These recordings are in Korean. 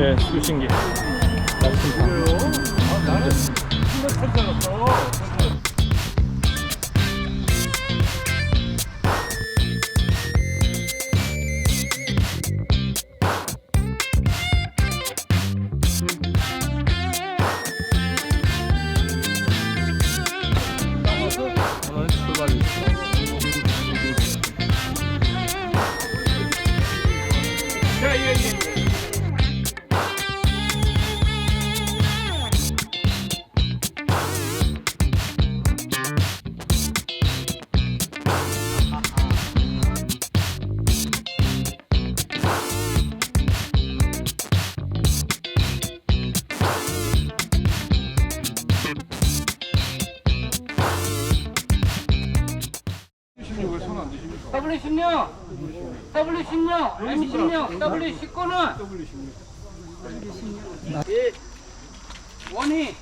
네, 수신기. 오늘 W16, W16, M16, W19는 예. 원이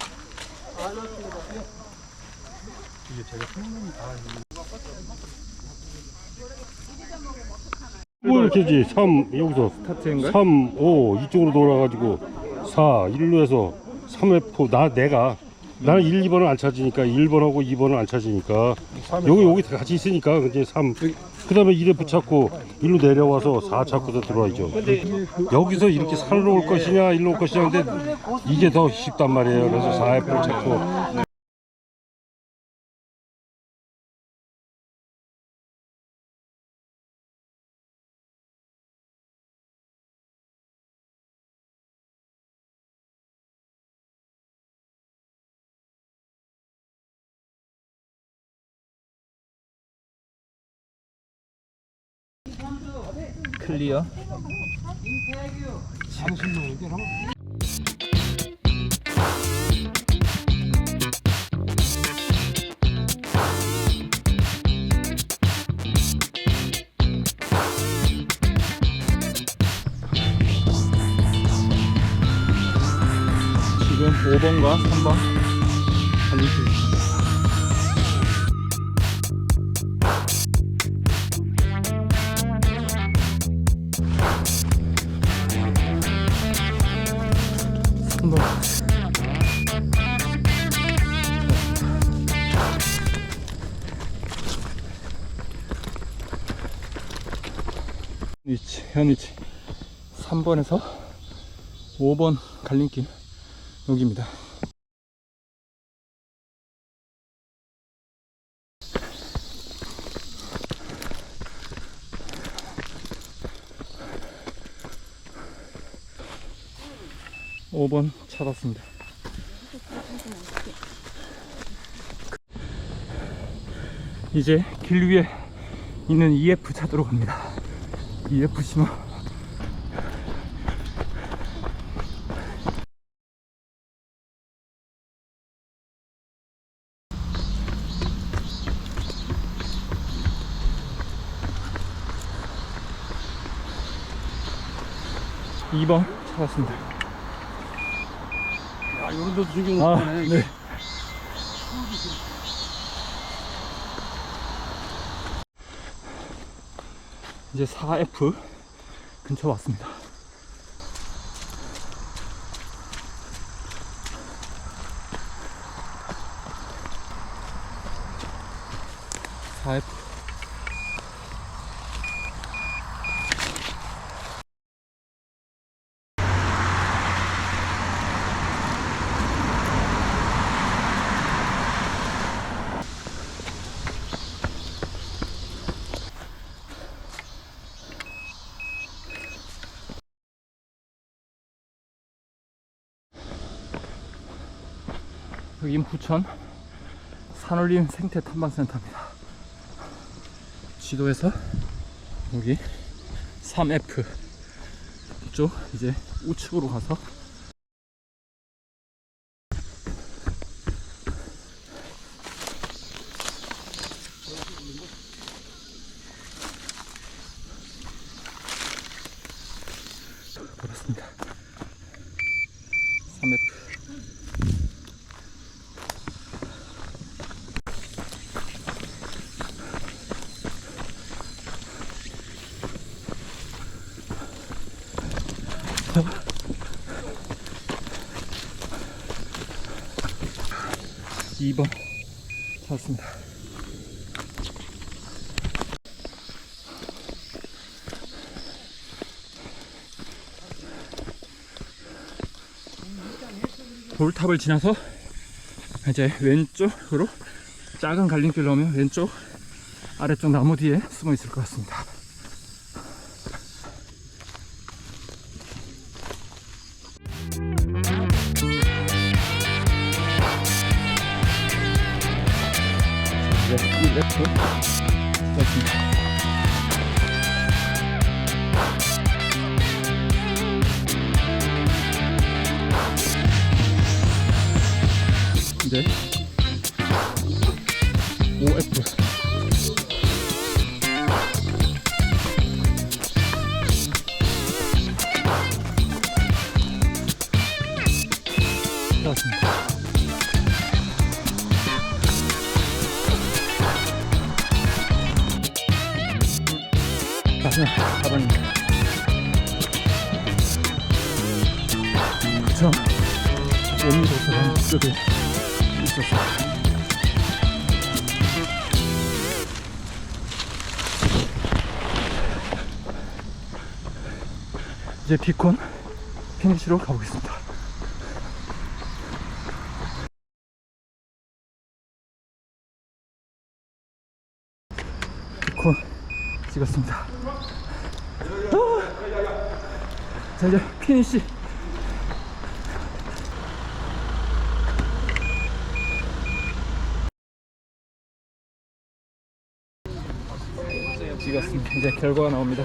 뭐 이렇게지 3 여기서 스타트인가요? 3 5 이쪽으로 돌아가지고 4 1로 해서 3F 나 내가. 나는 1, 2번을 안 찾으니까 1번하고 2번을 안 찾으니까. 여기 여기 다 같이 있으니까 이제 3 그 다음에 1에 붙잡고 1로 내려와서 4 찾고서 들어와야죠. 여기서 이렇게 산으로 올 것이냐 1로 올 것이냐 근데 이게 더 쉽단 말이에요. 그래서 4F를 찾고 클리어. 지금 5번과 3번 위치 현 위치 3번에서 5번 갈림길 여기입니다 오번 찾았습니다. 이제 길 위에 있는 EF 찾으러 갑니다. EF 신호. 이번 찾았습니다. 야 이런 데도 지금 아, 네. 이제 4F 근처 왔습니다. 사 f 여긴 부천 산울림 생태 탐방센터입니다. 지도에서 여기 3F 쪽 이제 우측으로 가서 2번. 찾았습니다. 돌탑을 지나서 이제 왼쪽으로 작은 갈림길로 오면 왼쪽 아래쪽 나무 뒤에 숨어 있을 것 같습니다. 이 랩도 됐습니다. 이제 마지막 4번입니다. 그쵸? 원미도서관 쪽에 있었어요. 이제 비콘 피니시로 가보겠습니다. 비콘 찍었습니다. 아! 자 이제 피니시. 찍었습니다. 이제 결과가 나옵니다.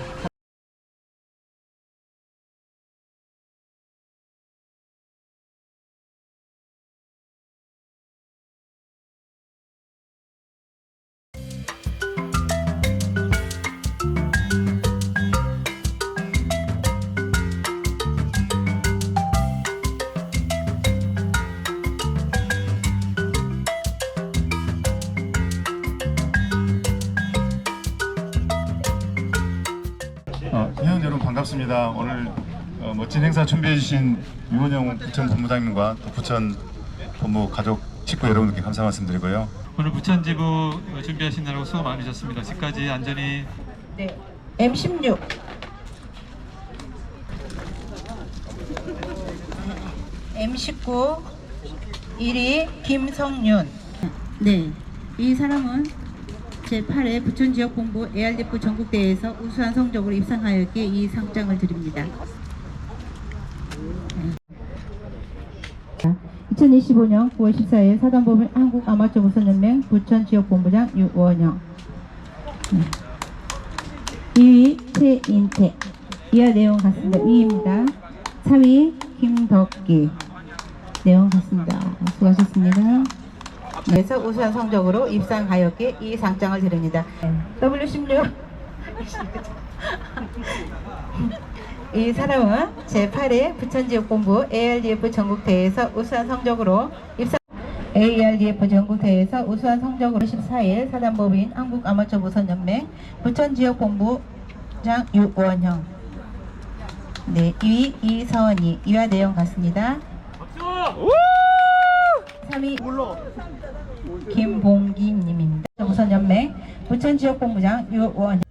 반갑습니다. 오늘 어, 멋진 행사 준비해 주신 유원영 부천 본부장님과 또 부천 본부 가족 식구 여러분들께 감사 말씀드리고요. 오늘 부천 지부 어, 준비하시느라고 수고 많으셨습니다. 지금까지 안전히 네. M16 M19 1위 김성윤 네, 이 사람은 제8회 부천지역본부 ARDF 전국대회에서 우수한 성적으로 입상하였기에 이 상장을 드립니다. 2025년 9월 14일 사단법인 한국아마추어 무선연맹 부천지역본부장 유원영 네. 2위 최인태 이하 내용 같습니다. 2위입니다. 4위 김덕기 내용 같습니다. 수고하셨습니다. 에서 우수한 성적으로 입상하였기에 이 상장을 드립니다. W16 이 사람은 제8회 부천지역본부 ARDF 전국대회에서 우수한 성적으로 입상 ARDF 전국대회에서 우수한 성적으로 14일 사단법인 한국아마추어 무선연맹 부천지역본부장 유원형 네, 2위 이서원이 이와 내용 같습니다. 3위 김봉기님입니다. 우선연맹 부천지역본부장 유원